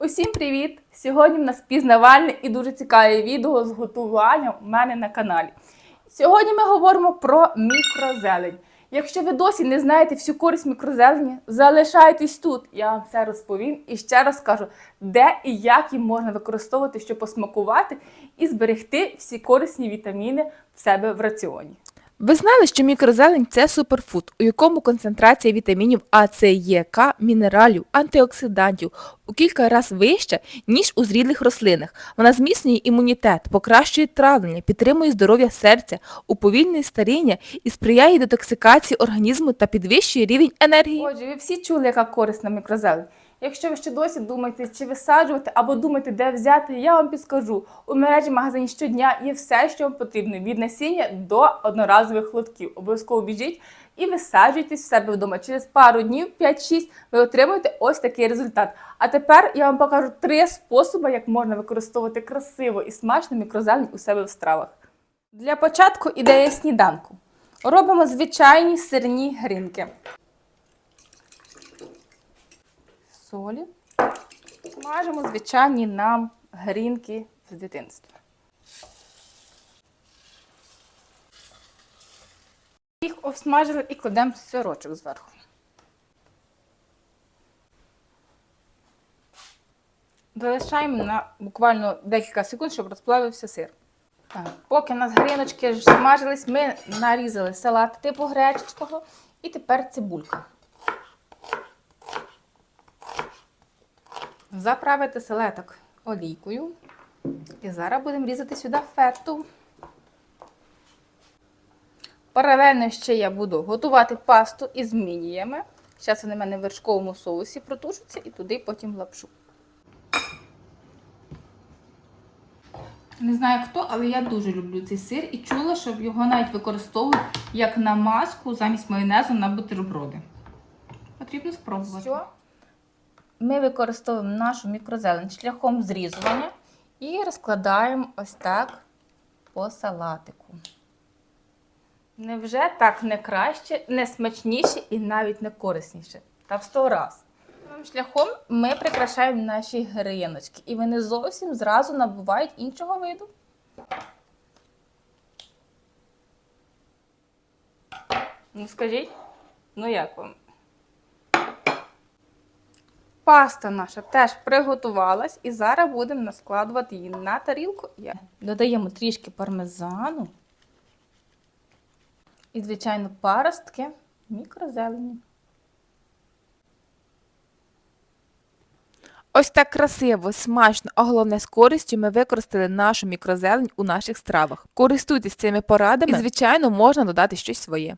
Усім привіт! Сьогодні в нас пізнавальне і дуже цікаве відео з готуванням у мене на каналі. Сьогодні ми говоримо про мікрозелень. Якщо ви досі не знаєте всю користь мікрозелені, залишайтесь тут. Я вам все розповім і ще раз скажу, де і як їм можна використовувати, щоб посмакувати і зберегти всі корисні вітаміни в себе в раціоні. Ви знали, що мікрозелень це суперфуд, у якому концентрація вітамінів А, С, Е, К, мінералів, антиоксидантів у кілька разів вища, ніж у зрілих рослинах. Вона зміцнює імунітет, покращує травлення, підтримує здоров'я серця, уповільнює старіння і сприяє детоксикації організму та підвищує рівень енергії. Отже, ви всі чули, яка корисна мікрозелень. Якщо ви ще досі думаєте, чи висаджувати або думаєте, де взяти, я вам підскажу. У мережі магазинів щодня є все, що вам потрібно від насіння до одноразових лотків. Обов'язково біжіть і висаджуйтесь в себе вдома. Через пару днів, 5-6, ви отримуєте ось такий результат. А тепер я вам покажу три способи, як можна використовувати красиво і смачно мікрозелень у себе в стравах. Для початку ідея сніданку. Робимо звичайні сирні грінки. Солі. Смажимо звичайні нам грінки з дитинства. Їх обсмажили і кладемо сирочок зверху. Залишаємо на буквально декілька секунд, щоб розплавився сир. Поки у нас гріночки смажились, ми нарізали салат типу греческого і тепер цибулька. Заправити селеток олійкою. І зараз будемо різати сюди фету. Паралельно ще я буду готувати пасту із мініями. Зараз вони в мене в вершковому соусі протушаться і туди потім лапшу. Не знаю хто, але я дуже люблю цей сир і чула, що його навіть використовують як намазку замість майонезу на бутерброди. Потрібно спробувати. Все. Ми використовуємо нашу мікрозелень шляхом зрізування і розкладаємо ось так по салатику. Невже так не краще, не смачніше і навіть не корисніше? Та в сто раз. Цим Шляхом ми прикрашаємо наші гриночки, і вони зовсім зразу набувають іншого виду. Ну скажіть, ну як вам? Паста наша теж приготувалась, і зараз будемо наскладувати її на тарілку. Додаємо трішки пармезану і, звичайно, паростки мікрозелені. Ось так красиво, смачно, а головне з користю ми використали нашу мікрозелень у наших стравах. Користуйтесь цими порадами і, звичайно, можна додати щось своє.